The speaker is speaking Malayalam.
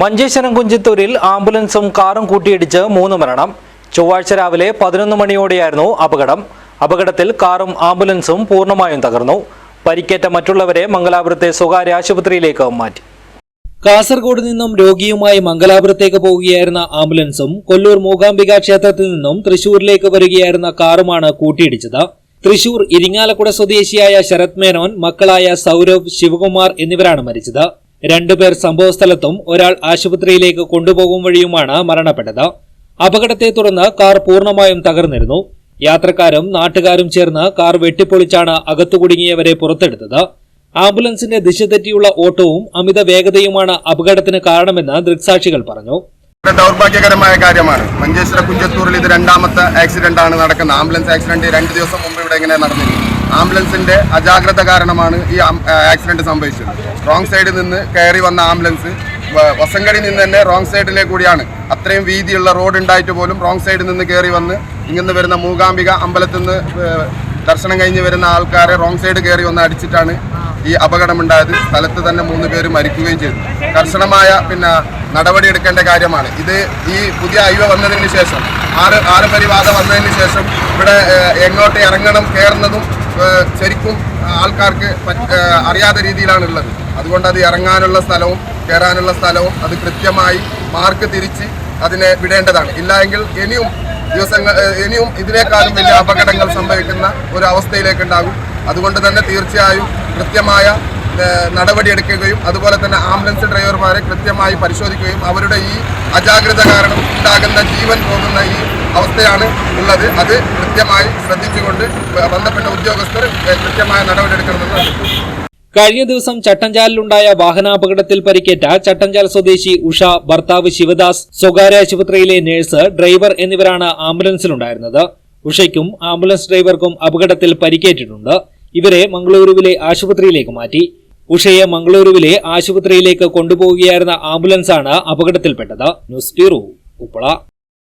മഞ്ചേശ്വരം കുഞ്ചിത്തൂരിൽ ആംബുലൻസും കാറും കൂട്ടിയിടിച്ച് മൂന്ന് മരണം. ചൊവ്വാഴ്ച രാവിലെ പതിനൊന്ന് മണിയോടെയായിരുന്നു അപകടം. അപകടത്തിൽ കാറും ആംബുലൻസും പൂർണമായും തകർന്നു. പരിക്കേറ്റ മറ്റുള്ളവരെ മംഗലാപുരത്തെ സ്വകാര്യ ആശുപത്രിയിലേക്ക് മാറ്റി. കാസർഗോഡ് നിന്നും രോഗിയുമായി മംഗലാപുരത്തേക്ക് പോവുകയായിരുന്ന ആംബുലൻസും കൊല്ലൂർ മൂകാംബിക ക്ഷേത്രത്തിൽ നിന്നും തൃശൂരിലേക്ക് വരികയായിരുന്ന കാറുമാണ് കൂട്ടിയിടിച്ചത്. തൃശൂർ ഇരിങ്ങാലക്കുട സ്വദേശിയായ ശരത് മേനോൻ മക്കളായ സൗരവ് ശിവകുമാർ എന്നിവരാണ് മരിച്ചത്. രണ്ടുപേർ സംഭവസ്ഥലത്തും ഒരാൾ ആശുപത്രിയിലേക്ക് കൊണ്ടുപോകും വഴിയുമാണ് മരണപ്പെട്ടത്. അപകടത്തെ തുടർന്ന് കാർ പൂർണമായും തകർന്നിരുന്നു. യാത്രക്കാരും നാട്ടുകാരും ചേർന്ന് കാർ വെട്ടിപ്പൊളിച്ചാണ് അകത്തു കുടുങ്ങിയവരെ പുറത്തെടുത്തത്. ആംബുലൻസിന്റെ ദിശ തെറ്റിയുള്ള ഓട്ടവും അമിത വേഗതയുമാണ് അപകടത്തിന് കാരണമെന്ന് ദൃക്സാക്ഷികൾ പറഞ്ഞു. ദൗർഭാഗ്യകരമായ കാര്യമാണ്. മഞ്ചേശ്വര കുഞ്ചത്തൂരിൽ ഇത് രണ്ടാമത്തെ ആക്സിഡന്റ് ആണ് നടക്കുന്നത്. ആംബുലൻസ് ആക്സിഡന്റ് രണ്ട് ദിവസം മുമ്പ് ഇവിടെ ഇങ്ങനെ നടന്നിരുന്നു. ആംബുലൻസിന്റെ അജാഗ്രത കാരണമാണ് ഈ ആക്സിഡന്റ് സംഭവിച്ചത്. റോങ് സൈഡിൽ നിന്ന് കയറി വന്ന ആംബുലൻസ് വസങ്കടി നിന്ന് തന്നെ റോങ് സൈഡിലെ കൂടിയാണ്. അത്രയും വീതിയുള്ള റോഡ് ഉണ്ടായിട്ട് പോലും റോങ് സൈഡിൽ നിന്ന് കയറി വന്ന് ഇങ്ങനെ വരുന്ന മൂകാംബിക അമ്പലത്തിൽ നിന്ന് ദർശനം കഴിഞ്ഞ് വരുന്ന ആൾക്കാരെ റോങ് സൈഡ് കയറി വന്ന് അടിച്ചിട്ടാണ് ഈ അപകടമുണ്ടായത് സ്ഥലത്ത് തന്നെ മൂന്ന് പേര് മരിക്കുകയും ചെയ്തു. കർശനമായ പിന്നെ നടപടി എടുക്കേണ്ട കാര്യമാണ്. ഇത് ഈ പുതിയ ഹൈവേ വന്നതിന് ശേഷം ആറ് ആറ് പരിവാദ വന്നതിന് ശേഷം ഇവിടെ എങ്ങോട്ട് ഇറങ്ങണം കയറുന്നതും ശരിക്കും ആൾക്കാർക്ക് അറിയാത്ത രീതിയിലാണ് ഉള്ളത് അതുകൊണ്ട് അത് ഇറങ്ങാനുള്ള സ്ഥലവും കയറാനുള്ള സ്ഥലവും അത് കൃത്യമായി മാർക്ക് തിരിച്ച് അതിനെ വിടേണ്ടതാണ്. ഇല്ല എങ്കിൽ ഇനിയും ദിവസങ്ങൾ ഇനിയും ഇതിനേക്കാളും വലിയ അപകടങ്ങൾ സംഭവിക്കുന്ന ഒരു അവസ്ഥയിലേക്കുണ്ടാകും. അതുകൊണ്ട് തന്നെ തീർച്ചയായും കൃത്യമായ നടപടിയെടുക്കുകയും അതുപോലെ തന്നെ ആംബുലൻസ് ഡ്രൈവർമാരെ കൃത്യമായി പരിശോധിക്കുകയും അവരുടെ ഈ അജാഗ്രത കാരണം ഉണ്ടാകുന്ന ജീവൻ പോകുന്ന ഈ അവസ്ഥയാണ് ഉള്ളത്. അത് കൃത്യമായി ശ്രദ്ധിച്ചുകൊണ്ട് ബന്ധപ്പെട്ട ഉദ്യോഗസ്ഥർ കൃത്യമായ നടപടിയെടുക്കണമെന്ന് കഴിഞ്ഞ ദിവസം ചട്ടഞ്ചാലിലുണ്ടായ വാഹനാപകടത്തിൽ പരിക്കേറ്റ ചട്ടഞ്ചാൽ സ്വദേശി ഉഷ ഭർത്താവ് ശിവദാസ് സ്വകാര്യ ആശുപത്രിയിലെ നഴ്സ് ഡ്രൈവർ എന്നിവരാണ് ആംബുലൻസിലുണ്ടായിരുന്നത്. ഉഷയ്ക്കും ആംബുലൻസ് ഡ്രൈവർക്കും അപകടത്തിൽ പരിക്കേറ്റിട്ടുണ്ട്. ഇവരെ മംഗളൂരുവിലെ ആശുപത്രിയിലേക്ക് മാറ്റി. ഉഷയെ മംഗളൂരുവിലെ ആശുപത്രിയിലേക്ക് കൊണ്ടുപോവുകയായിരുന്ന ആംബുലൻസാണ് അപകടത്തിൽപ്പെട്ടത്. News bureau Uppala.